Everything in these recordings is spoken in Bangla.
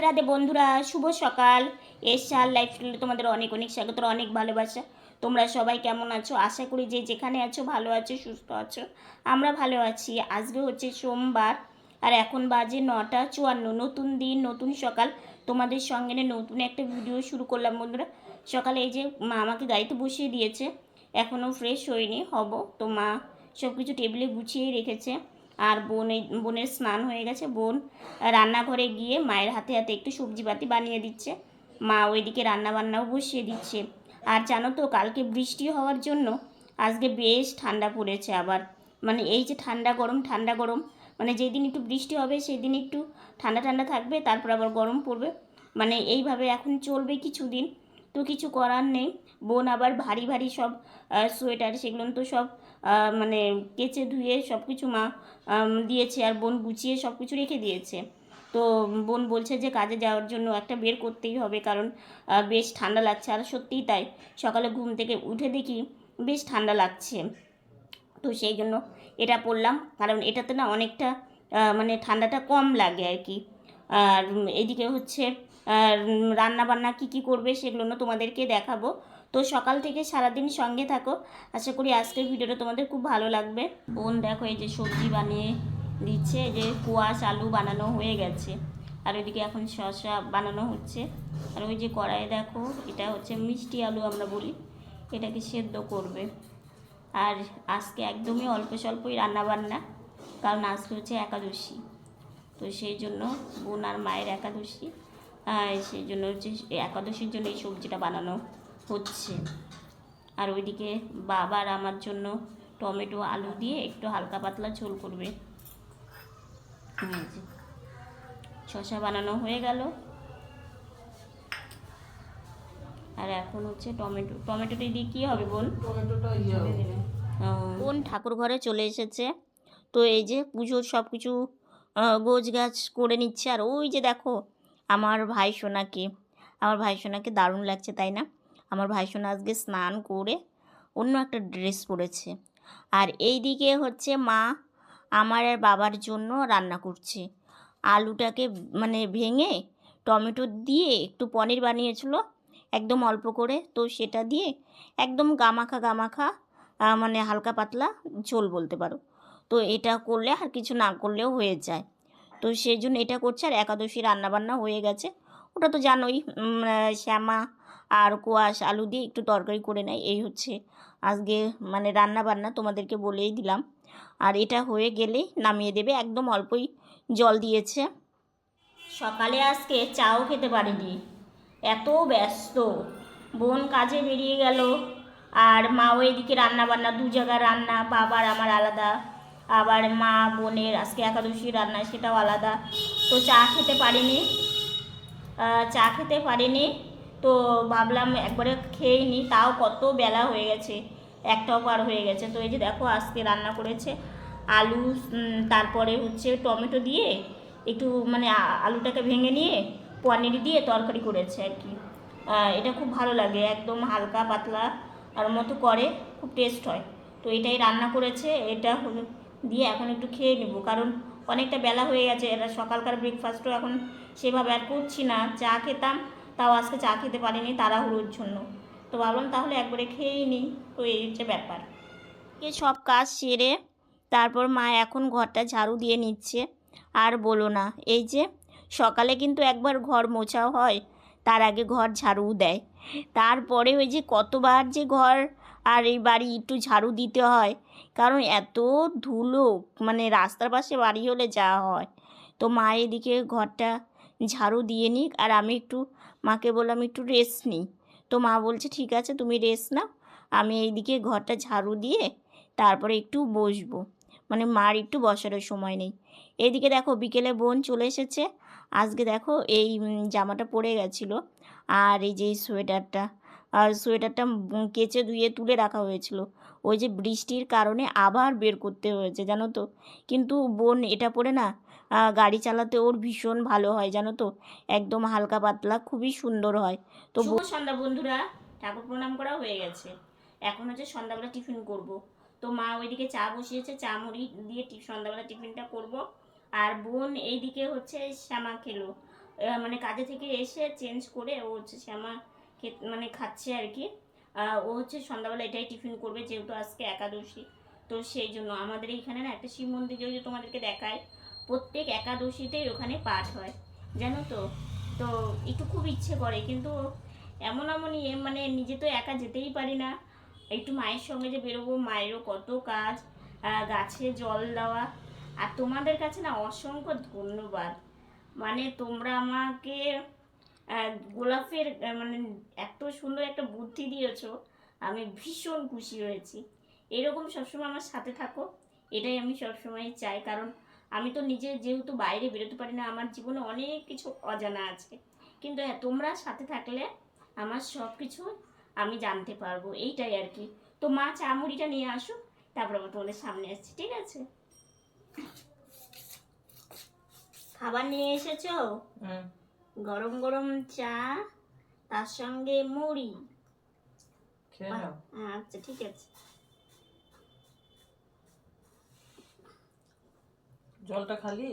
রাধে বন্ধুরা, শুভ সকাল। এসআর লাইফস্টাইলে তোমাদের অনেক অনেক স্বাগত, অনেক ভালোবাসা। তোমরা সবাই কেমন আছো? আশা করি যে যেখানে আছো, ভালো আছো, সুস্থ আছো। আমরা ভালো আছি। আজকে হচ্ছে সোমবার, আর এখন বাজে নটা চুয়ান্ন। নতুন দিন, নতুন সকাল। তোমাদের সঙ্গে নতুন একটা ভিডিও শুরু করলাম বন্ধুরা। সকালে এই যে মা আমাকে গাড়িতে বসিয়ে দিয়েছে এখনও ফ্রেশ হয়নি, হব। তো মা সব কিছু টেবিলে গুছিয়ে রেখেছে। আর বোন, বোনের স্নান হয়ে গেছে। বোন রান্নাঘরে গিয়ে মায়ের হাতে হাতে একটু সবজিপাতি বানিয়ে দিচ্ছে। মা ওইদিকে রান্না বান্নাও বসিয়ে দিচ্ছে। আর জানো তো, কালকে বৃষ্টি হওয়ার জন্য আজকে বেশ ঠান্ডা পড়েছে আবার। মানে এই যে ঠান্ডা গরম ঠান্ডা গরম মানে যেই দিন একটু বৃষ্টি হবে সেই দিন একটু ঠান্ডা ঠান্ডা থাকবে, তারপর আবার গরম পড়বে। মানে এইভাবে এখন চলবে কিছুদিন। তো কিছু করার নেই। বোন আবার ভারী ভারী সব সোয়েটার সেগুলো তো সব মানে কেচে ধুয়ে সব কিছু মা দিয়েছে আর বোন গুছিয়ে সব কিছু রেখে দিয়েছে। তো বোন বলছে যে কাজে যাওয়ার জন্য একটা বের করতেই হবে কারণ বেশ ঠান্ডা লাগছে। আর সত্যিই তাই, সকালে ঘুম থেকে উঠে দেখি বেশ ঠান্ডা লাগছে। তো সেই জন্য এটা পরলাম। কারণ এটাতে না অনেকটা মানে ঠান্ডাটা কম লাগে আর কি। আর এদিকে হচ্ছে রান্না বান্না কী কী করবে সেগুলো তোমাদেরকে দেখাবো। তো সকাল থেকে সারাদিন সঙ্গে থাকো। আশা করি আজকের ভিডিওটা তোমাদের খুব ভালো লাগবে। বোন দেখো এই যে সবজি বানিয়ে দিচ্ছে যে কুয়াশ আলু বানানো হয়ে গেছে। আর ওইদিকে এখন শসা বানানো হচ্ছে। আর ওই যে কড়াই দেখো, এটা হচ্ছে মিষ্টি আলু আমরা বলি, এটাকে সেদ্ধ করবে। আর আজকে একদমই অল্প স্বল্পই রান্না বান্না কারণ আজকে হচ্ছে একাদশী। তো সেই জন্য বোন আর মায়ের একাদশী সেই জন্য হচ্ছে এই একাদশীর জন্য এই সবজিটা বানানো হচ্ছে। আর ওইদিকে বাবার আমার জন্য টমেটো আলু দিয়ে একটু হালকা পাতলা ঝোল করবে। শসা বানানো হয়ে গেল। আর এখন হচ্ছে টমেটো টমেটোটা দিয়ে কী হবে বোন? টমেটোটা ইয়ে বোন ঠাকুর ঘরে চলে এসেছে। তো এই যে পুজোর সব কিছু গোছ গাছ করে নিচ্ছে। আর ওই যে দেখো, আমার ভাই সোনাকে, আমার ভাই সোনাকে দারুণ লাগছে, তাই না? আমার ভাই সোনা আজকে স্নান করে অন্য একটা ড্রেস পরেছে। আর এই দিকে হচ্ছে মা আমার আর বাবার জন্য রান্না করছে। আলুটাকে মানে ভেঙে টমেটো দিয়ে একটু পনির বানিয়েছিল, একদম অল্প করে। তো সেটা দিয়ে একদম গামাখা গামাখা মানে হালকা পাতলা ঝোল বলতে পারো। তো এটা করলে আর কিছু না করলেও হয়ে যায়। তো সেই জন্য এটা করছে আর একাদশী রান্নাবান্না হয়ে গেছে। ওটা তো জানোই শ্যামা আর কোয়াশ আলু দিয়ে একটু তরকারি করে নেয়। এই হচ্ছে আজকে মানে রান্না বান্না তোমাদেরকে বলেই দিলাম। আর এটা হয়ে গেলেই নামিয়ে দেবে, একদম অল্পই জল দিয়েছে। সকালে আজকে চাও খেতে পারিনি, এত ব্যস্ত। বোন কাজে বেরিয়ে গেল, আর মাও এদিকে রান্না বান্না দু জায়গায় রান্না, বাবার আমার আলাদা। আবার মা, বোনের, আজকে একাদশী রান্না সেটাও আলাদা। তো চা খেতে পারিনি। চা খেতে পারিনি। তো ভাবলাম একবারে খেয়ে নিই তাও কত বেলা হয়ে গেছে, একটাও পার হয়ে গেছে। তো এই যে দেখো, আজকে রান্না করেছে আলু তারপরে হচ্ছে টমেটো দিয়ে একটু মানে আলুটাকে ভেঙে নিয়ে পনির দিয়ে তরকারি করেছে আর কি। এটা খুব ভালো লাগে, একদম হালকা, পাতলা, আর মতো করে, খুব টেস্ট হয়। তো এটাই রান্না করেছে, এটা দিয়ে এখন একটু খেয়ে নেব। কারণ অনেকটা বেলা হয়ে গেছে এটা সকালকার ব্রেকফাস্টও এখন সেভাবে আর করছি না। চা খেতাম, তাও আজকে চা খেতে পারিনি তাড়াহুড়োর জন্য। তো ভাবলাম তাহলে একবারে খেয়েই নিই। তো এই হচ্ছে ব্যাপার। এ সব কাজ সেরে তারপর মা এখন ঘরটা ঝাড়ু দিয়ে নিচ্ছে। আর বলো না, এই যে সকালে কিন্তু একবার ঘর মোছাও হয়, তার আগে ঘর ঝাড়ু দেয়। তারপরে ওই যে কতবার যে ঘর আর এই বাড়ি একটু ঝাড়ু দিতে হয় কারণ এত ধুলো মানে রাস্তার পাশে বাড়ি হলে যা হয়। তো মা এদিকে ঘরটা ঝাড়ু দিয়ে নিক আর আমি একটু, মাকে বললাম একটু রেস্ট নিই। তো মা বলছে, ঠিক আছে, তুমি রেস্ট নাও। আমি এইদিকে ঘরটা ঝাড়ু দিয়ে তারপরে একটু বসবো। মানে মার একটু বসারও সময় নেই। এইদিকে দেখো বিকেলে বোন চলে এসেছে। আজকে দেখো এই জামাটা পরে গেছিল আর এই যে সোয়েটারটা আর সোয়েটারটা কেচে ধুয়ে তুলে রাখা হয়েছিল। ওই যে বৃষ্টির কারণে আবার বের করতে হয়েছে জানো তো? কিন্তু বোন এটা পরে না গাড়ি চালাতে ওর ভীষণ ভালো হয় জানো তো? একদম হালকা পাতলা খুবই সুন্দর হয়। তো সন্ধ্যা বন্ধুরা ঠাকুর প্রণাম করা হয়ে গেছে। এখন হচ্ছে সন্ধ্যাবেলা টিফিন করব। তো মা ওইদিকে চা বসিয়েছে চা মুড়ি দিয়ে সন্ধ্যাবেলা টিফিনটা করব। আর বোন এইদিকে হচ্ছে শ্যামা খেলো। মানে কাজে থেকে এসে চেঞ্জ করে ও হচ্ছে শ্যামা মানে খাচ্ছে আর কি। ও হচ্ছে সন্ধ্যাবেলা এটাই টিফিন করবে, যেহেতু আজকে একাদশী। তো সেই জন্য আমাদের এইখানে না একটা শিব মন্দির যে তোমাদেরকে দেখায়, প্রত্যেক একাদশীতেই ওখানে পাঠ হয়, জানো তো? তো একটু খুব ইচ্ছে করে, কিন্তু এমন এমন ইয়ে মানে নিজে তো একা যেতেই পারি না। একটু মায়ের সঙ্গে যে বেরোবো, মায়েরও কত কাজ গাছে জল দেওয়া। আর তোমাদের কাছে না অসংখ্য ধন্যবাদ। মানে তোমরা আমাকে গোলাপের মানে এত সুন্দর একটা বুদ্ধি দিয়েছ আমি ভীষণ খুশি হয়েছি। এরকম সবসময় আমার সাথে থাকো এটাই আমি সবসময় চাই। কারণ আমি তো নিজে যেহেতু বাইরে বেরোতে পারি না আমার জীবনে অনেক কিছু অজানা আছে। কিন্তু হ্যাঁ তোমরা সাথে থাকলে আমার সব কিছু আমি জানতে পারব এইটাই আর কি। তো মা চা মুড়িটা নিয়ে আসো তারপর আবার তোমাদের সামনে আসছি ঠিক আছে? খাবার নিয়ে এসেছ? হুম। গরম গরম চা তার সঙ্গে মুড়ি। খেয়ে নাও। আচ্ছা ঠিক আছে। জলটা খালি?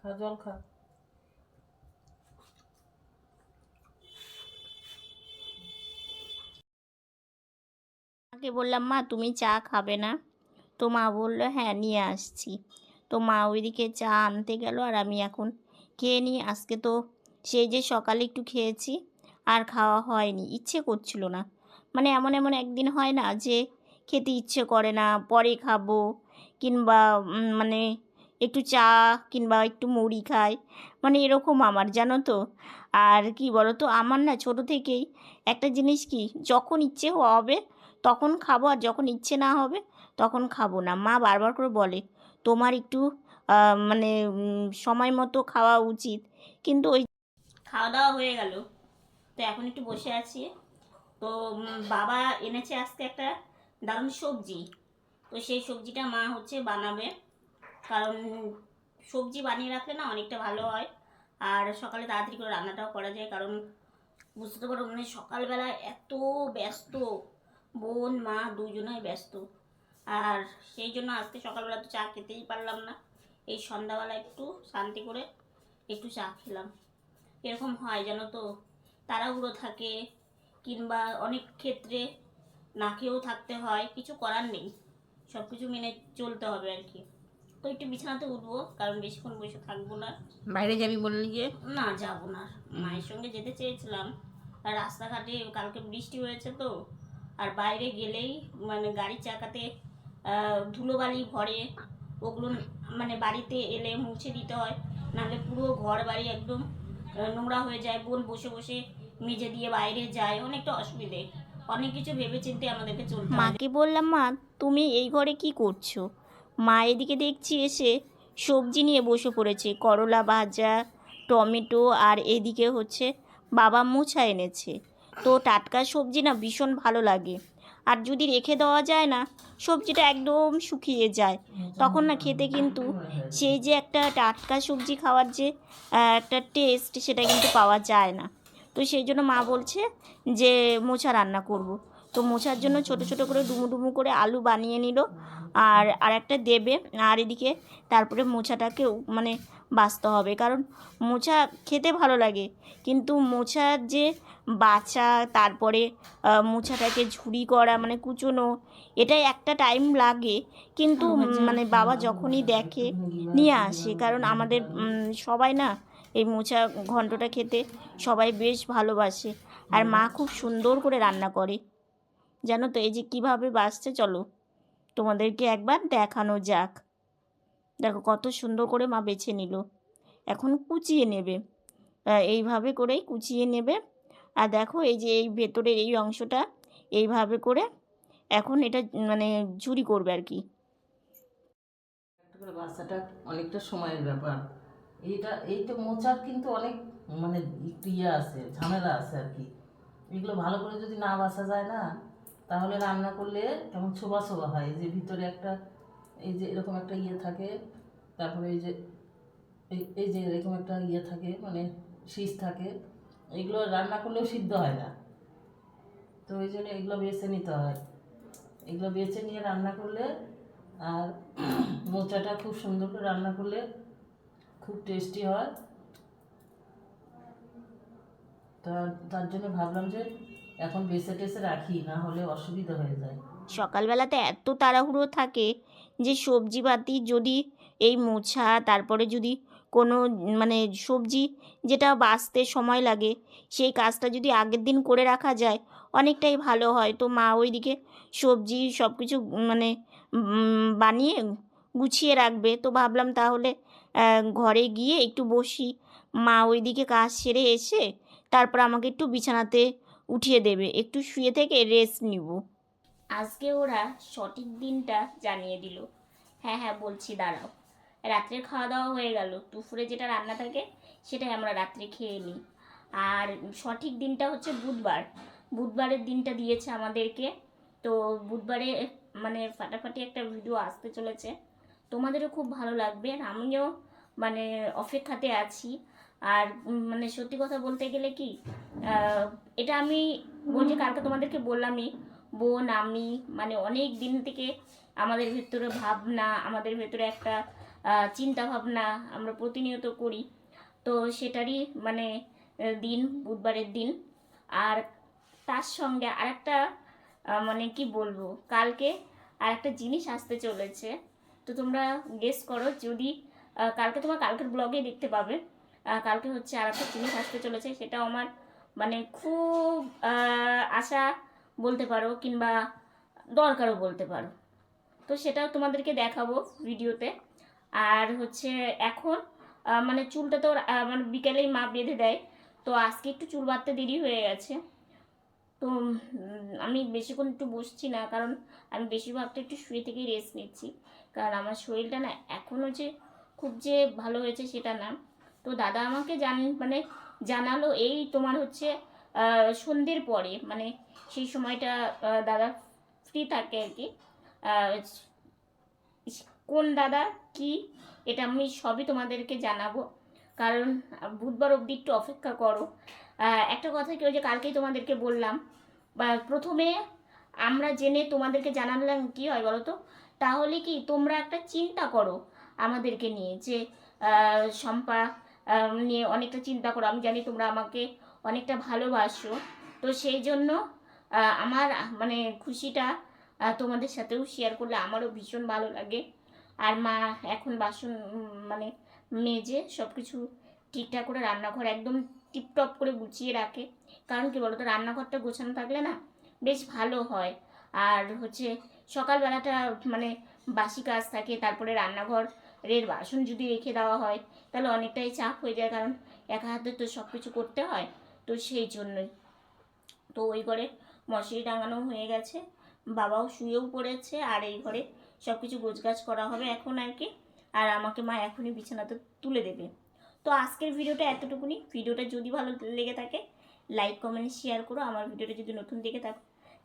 খা জল খা। মাকে বললাম মা তুমি চা খাবে না? তো মা বলল হ্যাঁ নিয়ে আসছি। তো মা ওইদিকে চা আনতে গেল আর আমি এখন খেয়ে নিই আজকে তো সেই যে সকালে একটু খেয়েছি আর খাওয়া হয়নি, ইচ্ছে করছিল না। মানে এমন এমন একদিন হয় না যে খেতে ইচ্ছে করে না, পরে খাব কিংবা মানে একটু চা কিংবা একটু মুড়ি খাই। মানে এরকম আমার, জানো তো? আর কি বলো তো আমার না ছোট থেকেই একটা জিনিস কি, যখন ইচ্ছে হবে তখন খাব, আর যখন ইচ্ছে না হবে তখন খাব না। মা বারবার করে বলে, তোমার একটু মানে সময় মতো খাওয়া উচিত। কিন্তু ওই খাওয়া দাওয়া হয়ে গেল। তো এখন একটু বসে আছি। তো বাবা এনেছে আজকে একটা দারুণ সবজি। তো সেই সবজিটা মা হচ্ছে বানাবে। কারণ সবজি বানিয়ে রাখলে না অনেকটা ভালো হয়। আর সকালে তাড়াতাড়ি করে রান্নাটাও করা যায়। কারণ বুঝতে তো পারো মানে সকালবেলা এত ব্যস্ত। বোন, মা দুজনেই ব্যস্ত। আর সেই জন্য আজকে সকালবেলা তো চা খেতেই পারলাম না। এই সন্ধ্যাবেলা একটু শান্তি করে একটু চা খেলাম। এরকম হয় জানো তো? তাড়াহুড়ো থাকে কিংবা অনেক ক্ষেত্রে না খেয়েও থাকতে হয় কিছু করার নেই। সব কিছু মেনে চলতে হবে আর কি। তো একটু বিছানাতে উঠবো কারণ বেশিক্ষণ বসে থাকব না। বাইরে যাবি বললি যে? না যাব না। মায়ের সঙ্গে যেতে চেয়েছিলাম। আর রাস্তাঘাটে কালকে বৃষ্টি হয়েছে তো। আর বাইরে গেলেই মানে গাড়ির চাকাতে ধুলোবালি ভরে। ওগুলো মানে বাড়িতে এলে মুছে দিতে হয়, নাহলে পুরো ঘর বাড়ি একদম নোংরা হয়ে যায়, বোন বসে বসে মেজে দিয়ে বাইরে যায়, অনেকটা অসুবিধে। অনেক কিছু ভেবে চিন্তে আমাদেরকে চলতে মাকে বললাম, মা, তুমি এই ঘরে কি করছ? মা এদিকে দেখছি এসে সবজি নিয়ে বসে পড়েছে, করলা ভাজা, টমেটো, আর এদিকে হচ্ছে বাবা মোছা এনেছে। তো টাটকা সবজি না ভীষণ ভালো লাগে। আর যদি রেখে দেওয়া যায় না, সবজিটা একদম শুকিয়ে যায়। তখন না খেতে কিন্তু সেই যে একটা টাটকা সবজি খাওয়ার যে একটা টেস্ট সেটা কিন্তু পাওয়া যায় না। তো সেই জন্য মা বলছে যে, মোচা রান্না করব। তো মোছার জন্য ছোট ছোট করে ডুমু ডুমু করে আলু বানিয়ে নিল। আর আর একটা দেবে। আর এদিকে তারপরে মোচাটাকেও মানে বাছতে হবে। কারণ মোছা খেতে ভালো লাগে। কিন্তু মোছার যে বাছা তারপরে আহ, মোচাটাকে ঝুড়ি করা মানে কুচোনো এটাই একটা টাইম লাগে। কিন্তু মানে বাবা যখনই দেখে নিয়ে আসে। কারণ আমাদের সবাই না এই মোচা ঘন্টটা খেতে সবাই বেশ ভালোবাসে। আর মা খুব সুন্দর করে রান্না করে। জানো তো এই যে কীভাবে বাসছে চলো। তোমাদেরকে একবার দেখানো যাক। দেখো কত সুন্দর করে মা বেছে নিল। এখন কুচিয়ে নেবে। এইভাবে করেই কুচিয়ে নেবে। আর দেখো এই যে এই ভেতরের এই অংশটা এইভাবে করে এখন এটা মানে ঝুরি করবে আর কি। বাচ্চাটা অনেকটা সময়ের ব্যাপার। এইটা এই তো মোচার কিন্তু অনেক মানে ইয়ে আছে, ঝামেলা আছে আর কি। এগুলো ভালো করে যদি না বাসা যায় না, তাহলে রান্না করলে কেমন ছোবা ছোবা হয়। যে ভিতরে একটা, এই যে এরকম একটা ইয়ে থাকে, তারপরে এই যে এই যে এরকম একটা ইয়ে থাকে মানে শীষ থাকে এগুলো রান্না করলেও সিদ্ধ হয় না। তো ওই জন্য এগুলো বেছে নিতে হয়। এগুলো বেছে নিয়ে রান্না করলে আর মোচাটা খুব সুন্দর করে রান্না করলে খুব টেস্টি হয়। তা, তার জন্য ভাবলাম যে এখন বেছে টেসে রাখি, না হলে অসুবিধা হয়ে যায়। সকালবেলাতে এত তাড়াহুড়ো থাকে যে সবজি পাতি যদি এই মোছা, তারপরে যদি কোনো মানে সবজি যেটা বাঁচতে সময় লাগে, সেই কাজটা যদি আগের দিন করে রাখা যায়, অনেকটাই ভালো হয়। তো মা ওইদিকে সবজি সব কিছু মানে বানিয়ে গুছিয়ে রাখবে। তো ভাবলাম তাহলে ঘরে গিয়ে একটু বসি। মা ওইদিকে কাজ সেরে এসে তারপর আমাকে একটু বিছানাতে উঠিয়ে দেবে। একটু শুয়ে থেকে রেস্ট নিব। আজকে ওরা সঠিক দিনটা জানিয়ে দিল। হ্যাঁ হ্যাঁ বলছি, দাঁড়াও। রাত্রের খাওয়া দাওয়া হয়ে গেল। দুপুরে যেটা রান্না থাকে, সেটাই আমরা রাত্রে খেয়ে নিই। আর সঠিক দিনটা হচ্ছে বুধবার। বুধবারের দিনটা দিয়েছে আমাদেরকে। তো বুধবারে মানে ফাটাফাটি একটা ভিডিও আসতে চলেছে। তোমাদেরও খুব ভালো লাগবে। আর আমিও মানে অপেক্ষাতে আছি। আর মানে সত্যি কথা বলতে গেলে কি এটা আমি বলছি কালকে তোমাদেরকে বললামই, বোন, আমি মানে অনেক দিন থেকে আমাদের ভেতরে ভাবনা, আমাদের ভেতরে একটা আহ, চিন্তা ভাবনা আমরা প্রতিনিয়ত করি। তো সেটারই মানে দিন বুধবারের দিন। আর তার সঙ্গে আরেকটা আহ, মানে কি বলব কালকে আরেকটা জিনিস আসতে চলেছে। তো তোমরা গেস করো যদি কালকে তোমার কালকের ব্লগে দেখতে পাবে কালকে হচ্ছে আর একটা জিনিস আসতে চলেছে সেটাও আমার মানে খুব আশা বলতে পারো কিংবা দরকারও বলতে পারো। তো সেটাও তোমাদেরকে দেখাবো ভিডিওতে। আর হচ্ছে এখন মানে চুলটা তো আহ, মানে বিকেলেই মা বেঁধে দেয়। তো আজকে একটু চুল বাঁধতে দেরি হয়ে গেছে। তো আমি বেশিক্ষণ একটু বসছি না কারণ আমি বেশিরভাগটা একটু শুয়ে থেকেই রেস্ট নিচ্ছি। কারণ আমার শরীরটা না এখনও যে খুব যে ভালো হয়েছে সেটা না। তো দাদা আমাকে জান মানে জানালো এই তোমার হচ্ছে সন্ধ্যের পরে মানে সেই সময়টা দাদা ফ্রি থাকে আর কি। কোন দাদা, কি, এটা আমি সবই তোমাদেরকে জানাব। কারণ বুধবার অবধি একটু অপেক্ষা করো। একটা কথা কি, ওই যে কালকেই তোমাদেরকে বললাম, বা প্রথমে আমরা জেনে তোমাদেরকে জানালাম কি হয় বলো তো তাহলে কি, তোমরা একটা চিন্তা করো আমাদেরকে নিয়ে যে শম্পা নিয়ে অনেকটা চিন্তা করো। আমি জানি তোমরা আমাকে অনেকটা ভালোবাসো। তো সেই জন্য আমার মানে খুশিটা তোমাদের সাথেও শেয়ার করলে আমারও ভীষণ ভালো লাগে। আর মা এখন বাসন মানে মেজে সব কিছু ঠিকঠাক করে রান্নাঘর একদম টিপটপ করে গুছিয়ে রাখে। কারণ কি বলতো, রান্নাঘরটা গোছানো থাকলে না বেশ ভালো হয়। আর হচ্ছে সকালবেলাটা মানে বাসি কাজ থাকে, তারপরে রান্নাঘরের বাসন যদি রেখে দেওয়া হয়, তাহলে অনেকটাই চাপ হয়ে যায়। কারণ একা হাতে তো সব কিছু করতে হয়, তো সেই জন্যই। তো ওই ঘরে মশারি টাঙানো হয়ে গেছে, বাবাও শুয়েও পড়েছে, আর এই ঘরে সব কিছু গোছগাছ করা হবে এখন আর কি। আর আমাকে মা এখনই বিছানাতে তুলে দেবে। তো আজকের ভিডিওটা এতটুকুনি। ভিডিওটা যদি ভালো লেগে থাকে লাইক কমেন্ট শেয়ার করো। আমার ভিডিওটা যদি নতুন দেখে থাকো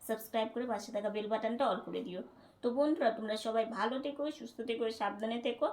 সাবস্ক্রাইব করে পাশে থাকা বেল বাটনটা অল করে দিও। তো বন্ধুরা, তোমরা সবাই ভালো থেকো, সুস্থ থেকো, সাবধানে থেকো।